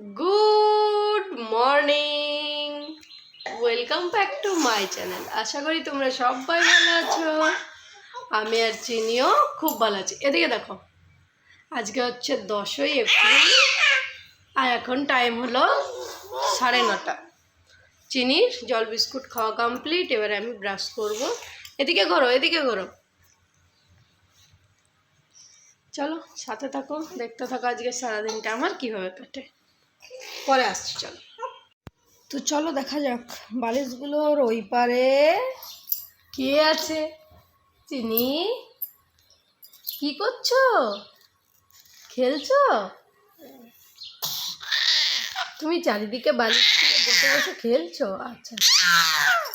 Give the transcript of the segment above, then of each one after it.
Good morning. Welcome back to my channel. আশা করি তোমরা সবাই ভালো আছো। আমি আর চিনিও খুব ভালো আছি। এদিকে দেখো, আজকে হচ্ছে দশই এপ্রিল আর এখন টাইম হলো সাড়ে নটা। চিনির জল বিস্কুট খাওয়া কমপ্লিট এবারে আমি ব্রাশ করব। এদিকে করো এদিকে করো। চলো, সাথে থাকো, দেখতে থাকো আজকে সারাদিনটা আমার কীভাবে কাটে। পরে আসছি, চলো। তো চলো দেখা যাক বালিশগুলোর ওই পারে। কে আছে? চিনি? কি করছ? খেলছো? তুমি চারিদিকে বালিশ বসে বসে খেলছো? আচ্ছা।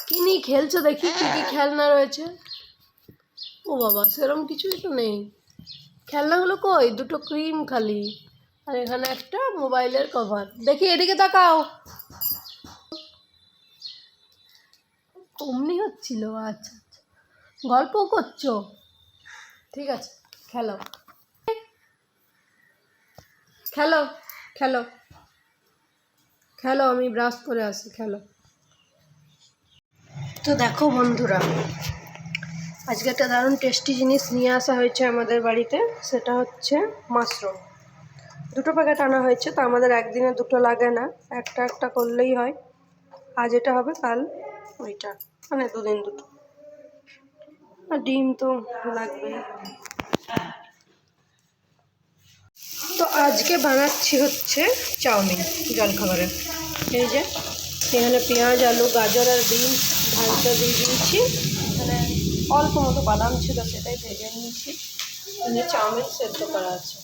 কি নিয়ে খেলছো দেখি, কি কি খেলনা রয়েছে? ও বাবা সেরকম কিছুই তো নেই। খেলনাগুলো কই? দুটো ক্রিম খালি। আর এখানে একটা মোবাইলের কভার দেখি, এদিকে তাকাও। অমনি হচ্ছিল আচ্ছা আচ্ছা। গল্প করছ? ঠিক আছে, খেলো। খেলো খেলো। খেলো, আমি ব্রাশ করে আসি, খেলো। তো দেখো বন্ধুরা, আজকে একটা দারুণ টেস্টি জিনিস নিয়ে আসা হয়েছে আমাদের বাড়িতে, সেটা হচ্ছে মাশরুম দুটো প্যাকেট আনা হয়েছে, তো আমাদের একদিনে দুটো লাগে না। একটা একটা করলেই হয়। আজ এটা হবে, কাল ওইটা। মানে দুদিন দুটো। আর ডিম তো লাগবে তো আজকে বানাচ্ছি হচ্ছে চাউমিন, জলখাবারে। এই যে, এখানে পেঁয়াজ, আলু, গাজর আর ডিম ভাজতে দিয়ে দিয়েছি। এখানে অল্প মতো বাদাম ছিল, সেটাই ভেজে নিয়েছি। চাউমিন সেদ্ধ করা আছে।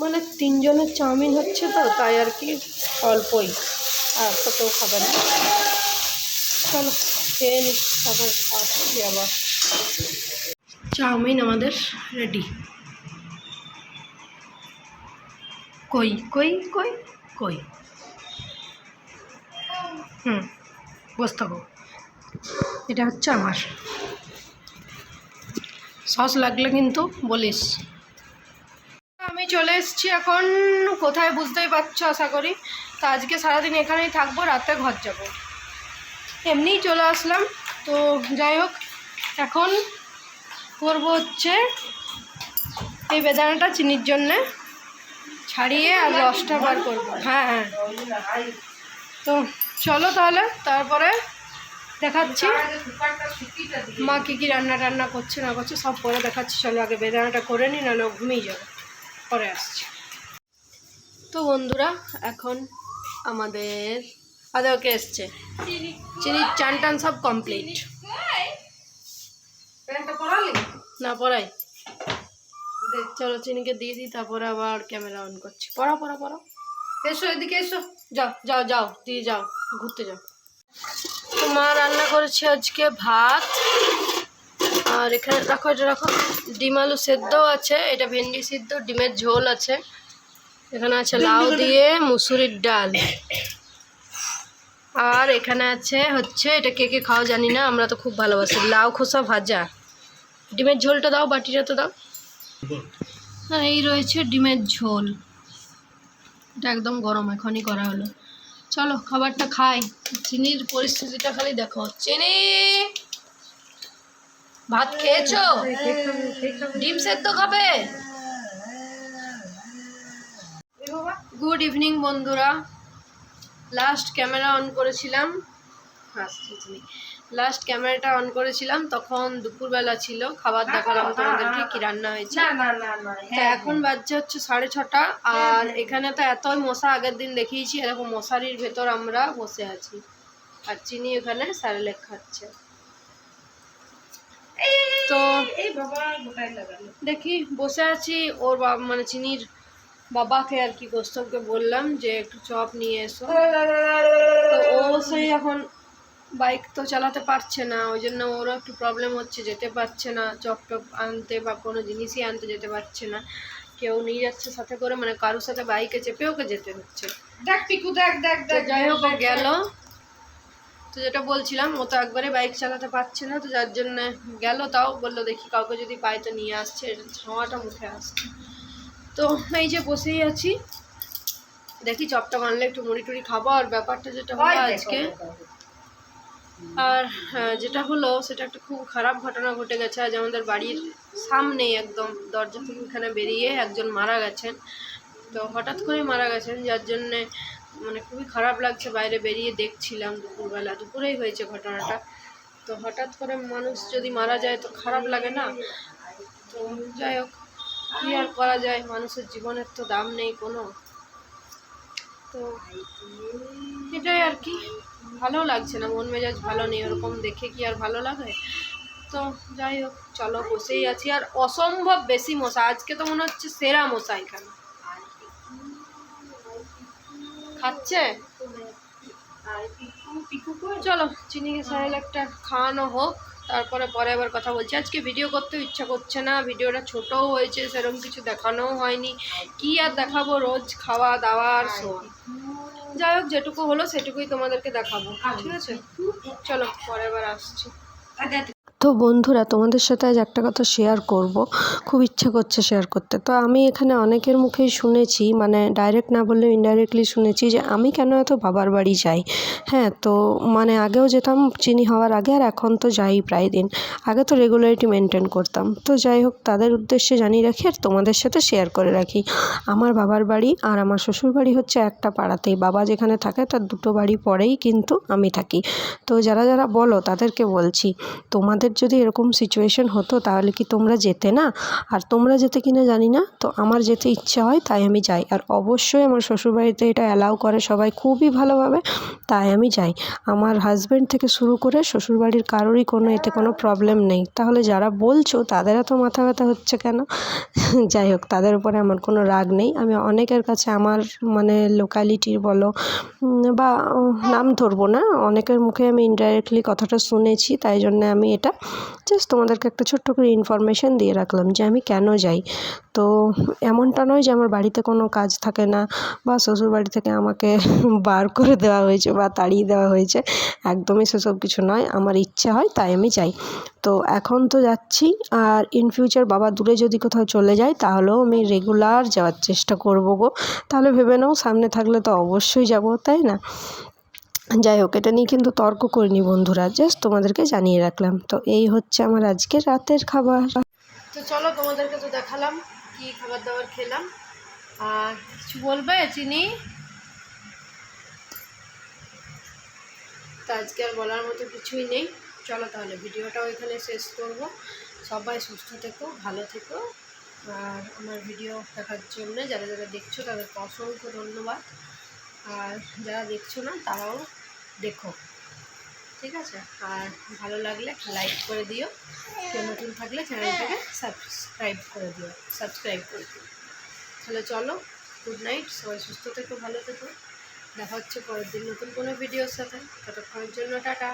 মানে তিনজনের চাউমিন হচ্ছে তো, তাই আর কি অল্পই। আর তো কেউ খাবে না। চলো, খেয়ে নি, তারপর আসছি আবার। চাউমিন আমাদের রেডি কই কই কই কই? হুম, বস থাকো। এটা হচ্ছে আমার। সস লাগলে কিন্তু বলিস। চলে এসেছি এখন, কোথায় বুঝতেই পারছ আশা করি? তো আজকে সারাদিন এখানেই থাকব, রাতে ঘর যাব। এমনিই চলে আসলাম, তো যাই হোক, এখন করব হচ্ছে এই বেদানাটা চিনির জন্যে ছাড়িয়ে আর রসটা বার করব। হ্যাঁ হ্যাঁ। তো চলো তাহলে, তারপরে দেখাচ্ছি মা কী কী রান্না টান্না করছে না করছে, সব পরে দেখাচ্ছি। চলো আগে বেদানাটা করে নি, নাহলে ঘুমিয়ে যাবে। পরে আসছি। তো বন্ধুরা এখন আমাদের আদা ওকে এসছে। চিনির চান টান সব কমপ্লিট না পড়াই চলো চিনিকে দিয়ে দিই তারপরে আবার ক্যামেরা অন করছি। পড়া পড়া পড়া এসো এদিকে এসো। যাও যাও যাও দিয়ে যাও ঘুরতে যাও। তো মা রান্না করেছে আজকে ভাত। আর এখানে রাখো এটা রাখো ডিম আলু সেদ্ধও আছে এটা ভেন্ডি সিদ্ধ ডিমের ঝোল আছে। এখানে আছে লাউ দিয়ে মুসুরির ডাল। আর এখানে আছে হচ্ছে এটা কে কে খাওয়া জানি না আমরা তো খুব ভালোবাসি। লাউ খোসা ভাজা। ডিমের ঝোলটা দাও বাটিটা তো দাও। আর এই রয়েছে ডিমের ঝোল। এটা একদম গরম এখনই করা হলো। চলো খাবারটা খাই। চিনির পরিস্থিতিটা খালি দেখো। চিনি! ভাত খেয়েছো? ডিম সেদ্ধ খাবে? গুড ইভিনিং বন্ধুরা। লাস্ট ক্যামেরা অন করেছিলাম। লাস্ট ক্যামেরাটা অন করেছিলাম তখন দুপুরবেলা ছিল। খাবার দেখালাম তোমাদেরকে কি রান্না হয়েছে? তো এখন বাজছে হচ্ছে সাড়ে ছটা আর এখানে তো এতই মশা আগের দিন দেখিয়েছি এরকম মশারির ভেতর আমরা বসে আছি। আর চিনি এখানে স্যারেলেক খাচ্ছে। তো দেখি বসে আছি। ওর বাবা মানে চিনির বাবাকে আর কি গোস্তবকে বললাম যে একটু চপ নিয়ে এসো। তো ও সেই এখন বাইক তো চালাতে পারছে না ওই জন্য ওরও একটু প্রবলেম হচ্ছে যেতে পারছে না। চপ টপ আনতে বা কোনো জিনিসই আনতে যেতে পারছে না। কেউ নিয়ে যাচ্ছে সাথে করে মানে কারোর সাথে বাইকে চেপে ওকে যেতে হচ্ছে। দেখ পিকু দেখ দেখ যাই হোক গেল। তো যেটা বলছিলাম ও তো একবারে বাইক চালাতে পারছে না তো যার জন্য গেল তাও বলল দেখি কাউকে যদি পাই তো নিয়ে আসছে ছাওয়াটা মুখে আসছে। তো এই যে বসেই আছি দেখি চপটা বানলে একটু মুড়ি টুড়ি খাব আর ব্যাপারটা যেটা হলো আজকে আর হ্যাঁ, যেটা হলো সেটা একটা খুব খারাপ ঘটনা ঘটে গেছে আজ আমাদের বাড়ির সামনেই একদম দরজা থেকে এখানে বেরিয়ে একজন মারা গেছেন। তো হঠাৎ করে মারা গেছেন যার জন্যে মানে খুবই খারাপ লাগছে, বাইরে বেরিয়ে দেখছিলাম দুপুরবেলা, দুপুরেই হয়েছে ঘটনাটা। তো হঠাৎ করে মানুষ যদি মারা যায় তো খারাপ লাগে না? তো যাই হোক, কী আর করা যায়? মানুষের জীবনের তো দাম নেই কোনো। তো এটাই আর কি। ভালো লাগছে না, মন মেজাজ ভালো নেই, ওরকম দেখে কি আর ভালো লাগে? তো যাই হোক, চলো, বসেই আছি। আর অসম্ভব বেশি মশা, আজকে তো মনে হচ্ছে সেরা মশা এখানে। খাচ্ছে? চলো চিনিকে সাহেল একটা, খাওয়ানো হোক, তারপরে পরে আবার কথা বলছি। আজকে ভিডিও করতেও ইচ্ছা করছে না ভিডিওটা ছোটও হয়েছে সেরকম কিছু দেখানোও হয়নি। কি আর দেখাবো রোজ খাওয়া দাওয়া আর শোয়া যাই হোক, যেটুকু হলো সেটুকুই তোমাদেরকে দেখাবো। ঠিক আছে? চলো, পরে আবার আসছি। তো বন্ধুরা, তোমাদের সাথে আজ একটা কথা শেয়ার করব। খুব ইচ্ছে করছে শেয়ার করতে। তো আমি এখানে অনেকের মুখেই শুনেছি মানে ডাইরেক্ট না বললেও ইনডাইরেক্টলি শুনেছি যে, আমি কেন এত বাবার বাড়ি যাই? হ্যাঁ তো মানে আগেও যেতাম চিনি হওয়ার আগে, আর এখন তো যাই প্রায় দিন। আগে তো রেগুলারিটি মেনটেন করতাম। তো যাই হোক, তাদের উদ্দেশ্যে জানিয়ে রাখি আর তোমাদের সাথে শেয়ার করে রাখি। আমার বাবার বাড়ি আর আমার শ্বশুর বাড়ি হচ্ছে একটা পাড়াতেই। বাবা যেখানে থাকে, তার দুটো বাড়ি পরেই কিন্তু আমি থাকি। তো যারা যারা বলো, তাদেরকে বলছি, তোমাদের যদি এরকম সিচুয়েশন হতো, তাহলে কি তোমরা যেতে না? আর তোমরা যেতে কিনা জানি না, তো আমার যেতে ইচ্ছা হয়, তাই আমি যাই। আর অবশ্যই আমার শ্বশুরবাড়িতে এটা অ্যালাউ করে সবাই খুবই ভালোভাবে, তাই আমি যাই। আমার হাজব্যান্ড থেকে শুরু করে শ্বশুরবাড়ির কারোরই কোনো, এতে কোনো প্রবলেম নেই। তাহলে যারা বলছো তাদের এত মাথা ব্যথা হচ্ছে কেন? যাই হোক, তাদের উপরে আমার কোনো রাগ নেই। আমি অনেকের কাছে আমার মানে লোকালিটির বলো বা নাম ধরবো না। অনেকের মুখে আমি ইনডাইরেক্টলি কথাটা শুনেছি, তাই জন্য আমি এটা জাস্ট তোমাদেরকে একটা ছোট্ট করে ইনফরমেশন দিয়ে রাখলাম যে আমি কেন যাই। তো এমনটা নয় যে আমার বাড়িতে কোনো কাজ থাকে না বা শ্বশুরবাড়ি থেকে আমাকে বার করে দেওয়া হয়েছে বা তাড়িয়ে দেওয়া হয়েছে। একদমই সেসব কিছু নয়, আমার ইচ্ছা হয় তাই আমি যাই। তো এখন তো যাচ্ছি আর ইন ফিউচার বাবা দূরে যদি কোথাও চলে যায় তাহলেও আমি রেগুলার যাওয়ার চেষ্টা করব গো। তাহলে ভেবে নাও সামনে থাকলে তো অবশ্যই যাব, তাই না? যাই হোক, এটা নিয়ে কিন্তু তর্ক করিনি বন্ধুরা জাস্ট তোমাদেরকে জানিয়ে রাখলাম। তো এই হচ্ছে আমার আজকে রাতের খাবার। তো চলো তোমাদেরকে তো দেখালাম কি খাবার দাবার খেলাম। আর কিছু বলবে চিনি? তো আজকে আর বলার মতো কিছুই নেই। চলো তাহলে ভিডিওটাও এখানে শেষ করব। সবাই সুস্থ থেকো, ভালো থেকো। আর আমার ভিডিও দেখার জন্য যারা যারা দেখছ তাদেরকে অসংখ্য ধন্যবাদ। আর যারা দেখছ না, তারাও দেখো। ঠিক আছে? আর ভালো লাগলে লাইক করে দিও। কেউ নতুন থাকলে চ্যানেলটাকে সাবস্ক্রাইব করে দিও। সাবস্ক্রাইব করে দিও। তাহলে চলো গুড নাইট সবাই সুস্থ থেকো, ভালো থেকো। দেখা হচ্ছে পরের দিন নতুন কোনো ভিডিওর সাথে। ততক্ষণের জন্য টাটা।